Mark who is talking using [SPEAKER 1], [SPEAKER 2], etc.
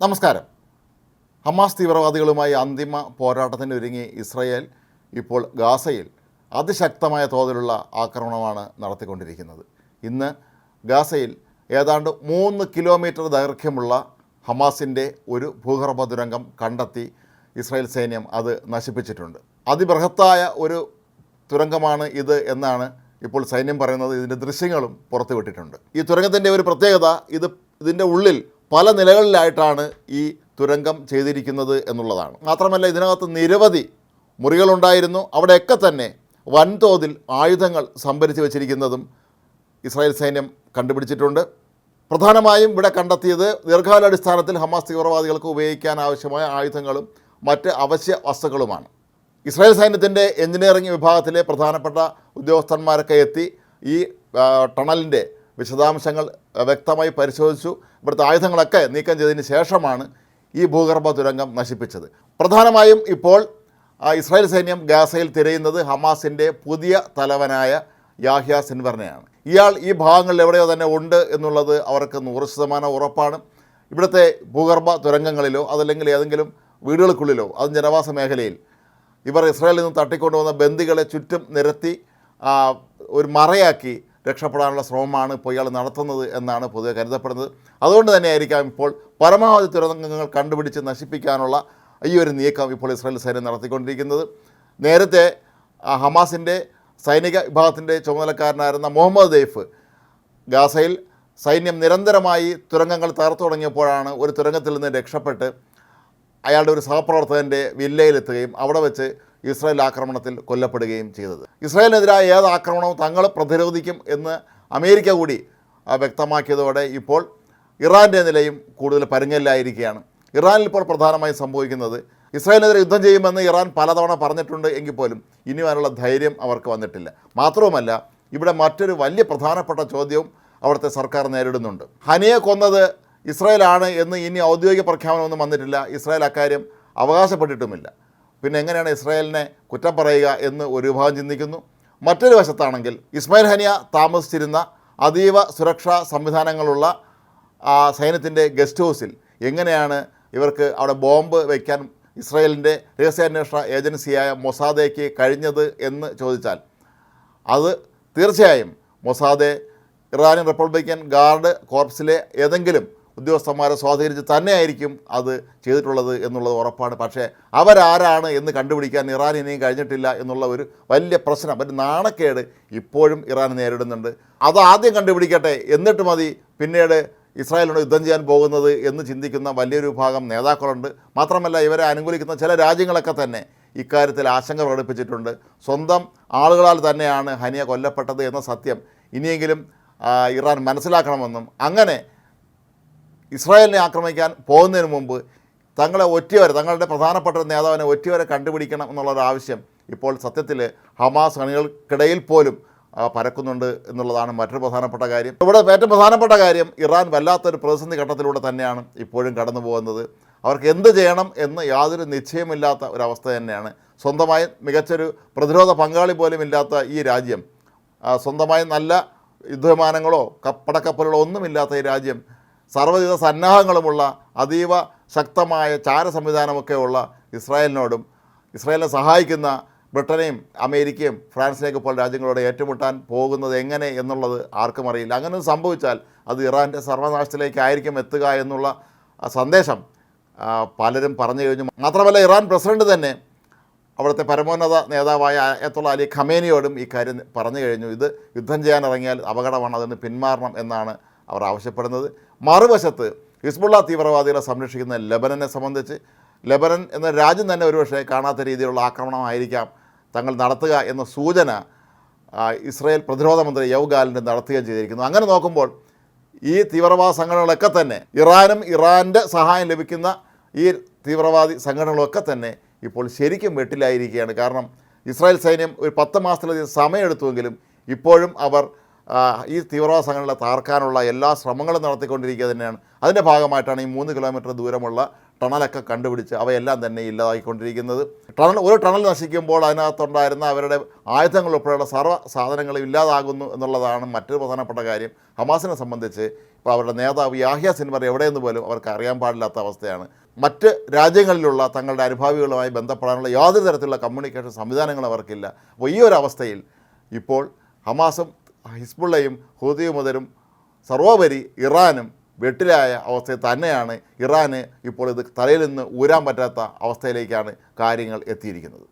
[SPEAKER 1] നമസ്കാരം. ഹമാസ് തീവ്രവാദികളുമായി അന്തിമ പോരാട്ടത്തിന് ഒരുങ്ങി ഇസ്രയേൽ ഇപ്പോൾ ഗാസയിൽ അതിശക്തമായ തോതിലുള്ള ആക്രമണമാണ് നടത്തിക്കൊണ്ടിരിക്കുന്നത്. ഇന്ന് ഗാസയിൽ ഏതാണ്ട് മൂന്ന് കിലോമീറ്റർ ദൈർഘ്യമുള്ള ഹമാസിന്റെ ഒരു ഭൂഗർഭ ദുരംഗം കണ്ടെത്തി ഇസ്രായേൽ സൈന്യം അത് നശിപ്പിച്ചിട്ടുണ്ട്. അതിബൃഹത്തായ ഒരു തുരങ്കമാണ് ഇത് എന്നാണ് ഇപ്പോൾ സൈന്യം പറയുന്നത്. ഇതിന്റെ ദൃശ്യങ്ങളും പുറത്തുവിട്ടിട്ടുണ്ട്. ഈ തുരങ്കത്തിന്റെ ഒരു പ്രത്യേകത ഇത് ഇതിന്റെ ഉള്ളിൽ പല നിലകളിലായിട്ടാണ് ഈ തുരങ്കം ചെയ്തിരിക്കുന്നത് എന്നുള്ളതാണ്. മാത്രമല്ല ഇതിനകത്ത് നിരവധി മുറികളുണ്ടായിരുന്നു. അവിടെയൊക്കെ തന്നെ വൻതോതിൽ ആയുധങ്ങൾ സംഭരിച്ചു വച്ചിരിക്കുന്നതും ഇസ്രായേൽ സൈന്യം കണ്ടുപിടിച്ചിട്ടുണ്ട്. പ്രധാനമായും ഇവിടെ കണ്ടെത്തിയത് ദീർഘകാലാടിസ്ഥാനത്തിൽ ഹമാസ് തീവ്രവാദികൾക്ക് ഉപയോഗിക്കാൻ ആവശ്യമായ ആയുധങ്ങളും മറ്റ് അവശ്യ വസ്തുക്കളുമാണ്. ഇസ്രായേൽ സൈന്യത്തിന്റെ എഞ്ചിനീയറിംഗ് വിഭാഗത്തിലെ പ്രധാനപ്പെട്ട ഉദ്യോഗസ്ഥന്മാരൊക്കെ എത്തി ഈ ടണലിന്റെ വിശദാംശങ്ങൾ വ്യക്തമായി പരിശോധിച്ചു. ഇവിടുത്തെ ആയുധങ്ങളൊക്കെ നീക്കം ചെയ്തതിന് ശേഷമാണ് ഈ ഭൂഗർഭ തുരങ്കം നശിപ്പിച്ചത്. പ്രധാനമായും ഇപ്പോൾ ഇസ്രായേൽ സൈന്യം ഗാസയിൽ തിരയുന്നത് ഹമാസിന്റെ പുതിയ തലവനായ യാഹ്യ സിൻവറിനെയാണ്. ഇയാൾ ഈ ഭാഗങ്ങളിൽ എവിടെയോ തന്നെ ഉണ്ട് എന്നുള്ളത് അവർക്ക് നൂറ് ശതമാനം ഉറപ്പാണ്. ഇവിടുത്തെ ഭൂഗർഭ തുരങ്കങ്ങളിലോ അതല്ലെങ്കിൽ ഏതെങ്കിലും വീടുകൾക്കുള്ളിലോ അതും ജനവാസ മേഖലയിൽ ഇവർ ഇസ്രായേലിൽ നിന്ന് തട്ടിക്കൊണ്ടുവന്ന ബന്ദികളെ ചുറ്റും നിരത്തി ഒരു മറയാക്കി രക്ഷപ്പെടാനുള്ള ശ്രമമാണ് ഇപ്പോൾ ഇയാൾ നടത്തുന്നത് എന്നാണ് പൊതുവെ കരുതപ്പെടുന്നത്. അതുകൊണ്ട് തന്നെയായിരിക്കാം ഇപ്പോൾ പരമാവധി തുരങ്കങ്ങൾ കണ്ടുപിടിച്ച് നശിപ്പിക്കാനുള്ള ഈ ഒരു നീക്കം ഇപ്പോൾ ഇസ്രായേൽ സൈന്യം നടത്തിക്കൊണ്ടിരിക്കുന്നത്. നേരത്തെ ഹമാസിന്റെ സൈനിക വിഭാഗത്തിന്റെ ചുമതലക്കാരനായിരുന്ന മുഹമ്മദ് ദെയ്ഫ് ഗാസയിൽ സൈന്യം നിരന്തരമായി തുരങ്കങ്ങൾ തകർത്തു തുടങ്ങിയപ്പോഴാണ് ഒരു തുരങ്കത്തിൽ നിന്ന് രക്ഷപ്പെട്ട് അയാളുടെ ഒരു സഹപ്രവർത്തകന്റെ വില്ലയിലെത്തുകയും അവിടെ വെച്ച് ഇസ്രായേൽ ആക്രമണത്തിൽ കൊല്ലപ്പെടുകയും ചെയ്തത്. ഇസ്രായേലിനെതിരായ ഏത് ആക്രമണവും തങ്ങൾ പ്രതിരോധിക്കും എന്ന് അമേരിക്ക കൂടി വ്യക്തമാക്കിയതോടെ ഇപ്പോൾ ഇറാന്റെ നിലയും കൂടുതൽ പരുങ്ങലിലായിരിക്കുകയാണ്. ഇറാനിൽ ഇപ്പോൾ പ്രധാനമായും സംഭവിക്കുന്നത് ഇസ്രായേലിനെതിരെ യുദ്ധം ചെയ്യുമെന്ന് ഇറാൻ പലതവണ പറഞ്ഞിട്ടുണ്ട് എങ്കിൽ പോലും ഇനി അതിനുള്ള ധൈര്യം അവർക്ക് വന്നിട്ടില്ല. മാത്രവുമല്ല ഇവിടെ മറ്റൊരു വലിയ പ്രധാനപ്പെട്ട ചോദ്യവും അവിടുത്തെ സർക്കാർ നേരിടുന്നുണ്ട്. ഹനിയെ കൊന്നത് ഇസ്രായേലാണ് എന്ന് ഇനി ഔദ്യോഗിക പ്രഖ്യാപനമൊന്നും വന്നിട്ടില്ല. ഇസ്രായേൽ അക്കാര്യം അവകാശപ്പെട്ടിട്ടുമില്ല. പിന്നെ എങ്ങനെയാണ് ഇസ്രായേലിനെ കുറ്റം പറയുക എന്ന് ഒരു വിഭാഗം ചിന്തിക്കുന്നു. മറ്റൊരു വശത്താണെങ്കിൽ ഇസ്മായിൽ ഹനിയ താമസിച്ചിരുന്ന അതീവ സുരക്ഷാ സംവിധാനങ്ങളുള്ള സൈന്യത്തിന്റെ ഗസ്റ്റ് ഹൗസിൽ എങ്ങനെയാണ് ഇവർക്ക് അവിടെ ബോംബ് വയ്ക്കാൻ ഇസ്രായേലിന്റെ രഹസ്യാന്വേഷണ ഏജൻസിയായ മൊസാദയ്ക്ക് കഴിഞ്ഞത് എന്ന് ചോദിച്ചാൽ അത് തീർച്ചയായും മൊസാദെ ഇറാനിയൻ റിപ്പബ്ലിക്കൻ ഗാർഡ് കോർപ്സിലെ ഏതെങ്കിലും ഉദ്യോഗസ്ഥന്മാരെ സ്വാധീനിച്ച് തന്നെയായിരിക്കും അത് ചെയ്തിട്ടുള്ളത് എന്നുള്ളത് ഉറപ്പാണ്. പക്ഷേ അവരാരാണ് എന്ന് കണ്ടുപിടിക്കാൻ ഇറാൻ ഇനിയും കഴിഞ്ഞിട്ടില്ല എന്നുള്ള ഒരു വലിയ പ്രശ്നം ഒരു നാണക്കേട് ഇപ്പോഴും ഇറാൻ നേരിടുന്നുണ്ട്. അത് ആദ്യം കണ്ടുപിടിക്കട്ടെ എന്നിട്ട് മതി പിന്നീട് ഇസ്രായേലിനോട് യുദ്ധം ചെയ്യാൻ പോകുന്നത് എന്ന് ചിന്തിക്കുന്ന വലിയൊരു വിഭാഗം നേതാക്കളുണ്ട്. മാത്രമല്ല ഇവരെ അനുകൂലിക്കുന്ന ചില രാജ്യങ്ങളൊക്കെ തന്നെ ഇക്കാര്യത്തിൽ ആശങ്ക പ്രകടിപ്പിച്ചിട്ടുണ്ട്. സ്വന്തം ആളുകളാൽ തന്നെയാണ് ഹനിയ കൊല്ലപ്പെട്ടത് എന്ന സത്യം ഇനിയെങ്കിലും ഇറാൻ മനസ്സിലാക്കണമെന്നും അങ്ങനെ ഇസ്രായേലിനെ ആക്രമിക്കാൻ പോകുന്നതിന് മുമ്പ് തങ്ങളെ ഒറ്റവരെ തങ്ങളുടെ പ്രധാനപ്പെട്ട നേതാവിനെ ഒറ്റവരെ കണ്ടുപിടിക്കണം എന്നുള്ളൊരു ആവശ്യം ഇപ്പോൾ സത്യത്തിൽ ഹമാസ് അണികൾക്കിടയിൽ പോലും പരക്കുന്നുണ്ട് എന്നുള്ളതാണ് മറ്റൊരു പ്രധാനപ്പെട്ട കാര്യം. ഇവിടെ ഏറ്റവും പ്രധാനപ്പെട്ട കാര്യം ഇറാൻ വല്ലാത്തൊരു പ്രതിസന്ധി ഘട്ടത്തിലൂടെ തന്നെയാണ് ഇപ്പോഴും കടന്നു പോകുന്നത്. അവർക്ക് എന്ത് ചെയ്യണം എന്ന് യാതൊരു നിശ്ചയമില്ലാത്ത ഒരവസ്ഥ തന്നെയാണ്. സ്വന്തമായി മികച്ചൊരു പ്രതിരോധ പങ്കാളി പോലും ഇല്ലാത്ത ഈ രാജ്യം സ്വന്തമായി നല്ല യുദ്ധവിമാനങ്ങളോ കപ്പടക്കപ്പലുകളോ ഒന്നുമില്ലാത്ത ഈ രാജ്യം സർവവിധ സന്നാഹങ്ങളുമുള്ള അതീവ ശക്തമായ ചാര സംവിധാനമൊക്കെ ഉള്ള ഇസ്രായേലിനോടും ഇസ്രായേലിനെ സഹായിക്കുന്ന ബ്രിട്ടനെയും അമേരിക്കയും ഫ്രാൻസിനെയൊക്കെ പോലെ രാജ്യങ്ങളോട് ഏറ്റുമുട്ടാൻ പോകുന്നത് എങ്ങനെ എന്നുള്ളത് ആർക്കും അറിയില്ല. അങ്ങനെ സംഭവിച്ചാൽ അത് ഇറാന്റെ സർവനാശത്തിലേക്കായിരിക്കും എത്തുക എന്നുള്ള സന്ദേശം പലരും പറഞ്ഞു കഴിഞ്ഞു. മാത്രമല്ല ഇറാൻ പ്രസിഡന്റ് തന്നെ അവിടുത്തെ പരമോന്നത നേതാവായ അയത്തുള്ള അലി ഖമേനിയോടും ഈ കാര്യം പറഞ്ഞു കഴിഞ്ഞു. ഇത് യുദ്ധം ചെയ്യാൻ ഇറങ്ങിയാൽ അപകടമാണ് അതിന് പിന്മാറണം എന്നാണ് അവർ ആവശ്യപ്പെടുന്നത്. മറുവശത്ത് ഹിസ്ബുള്ള തീവ്രവാദികളെ സംരക്ഷിക്കുന്ന ലബനനെ സംബന്ധിച്ച് ലബനൻ എന്ന രാജ്യം തന്നെ ഒരുപക്ഷെ കാണാത്ത രീതിയിലുള്ള ആക്രമണമായിരിക്കാം തങ്ങൾ നടത്തുക എന്ന സൂചന ഇസ്രയേൽ പ്രതിരോധ മന്ത്രി യവ് ഗാലിന്റെ നടത്തുകയും ചെയ്തിരിക്കുന്നു. അങ്ങനെ നോക്കുമ്പോൾ ഈ തീവ്രവാദ സംഘടനകളൊക്കെ തന്നെ ഇറാനും ഇറാന്റെ സഹായം ലഭിക്കുന്ന ഈ തീവ്രവാദി സംഘടനകളൊക്കെ തന്നെ ഇപ്പോൾ ശരിക്കും വെട്ടിലായിരിക്കുകയാണ്. കാരണം ഇസ്രായേൽ സൈന്യം ഒരു പത്ത് മാസത്തിലധികം സമയമെടുത്തുവെങ്കിലും ഇപ്പോഴും അവർ ഈ തീവ്രവാദ സംഘടനകളെ താർക്കാനുള്ള എല്ലാ ശ്രമങ്ങളും നടത്തിക്കൊണ്ടിരിക്കുക തന്നെയാണ്. അതിന്റെ ഭാഗമായിട്ടാണ് ഈ മൂന്ന് കിലോമീറ്റർ ദൂരമുള്ള ടണലൊക്കെ കണ്ടുപിടിച്ച് അവയെല്ലാം തന്നെ ഇല്ലാതായിക്കൊണ്ടിരിക്കുന്നത്. ടണൽ ഒരു ടണൽ നശിക്കുമ്പോൾ അതിനകത്തുണ്ടായിരുന്ന അവരുടെ ആയുധങ്ങൾ ഉൾപ്പെടെയുള്ള സർവ സാധനങ്ങളും ഇല്ലാതാകുന്നു എന്നുള്ളതാണ് മറ്റൊരു പ്രധാനപ്പെട്ട കാര്യം. ഹമാസിനെ സംബന്ധിച്ച് ഇപ്പോൾ അവരുടെ നേതാവ് യാഹ്യ സിൻവർ എവിടെയെന്ന് പോലും അവർക്ക് അറിയാൻ പാടില്ലാത്ത അവസ്ഥയാണ്. മറ്റ് രാജ്യങ്ങളിലുള്ള തങ്ങളുടെ അനുഭാവികളുമായി ബന്ധപ്പെടാനുള്ള യാതൊരു തരത്തിലുള്ള കമ്മ്യൂണിക്കേഷൻ സംവിധാനങ്ങളും അവർക്കില്ല. അപ്പോൾ ഈ ഒരു അവസ്ഥയിൽ ഇപ്പോൾ ഹമാസും ഹിസ്ബുള്ളയും ഹൂതിയും മുതലും സർവോപരി ഇറാനും വെട്ടിലായ അവസ്ഥയിൽ തന്നെയാണ് ഇറാന് ഇപ്പോൾ ഇത് തലയിൽ നിന്ന് ഊരാൻ പറ്റാത്ത അവസ്ഥയിലേക്കാണ് കാര്യങ്ങൾ എത്തിയിരിക്കുന്നത്.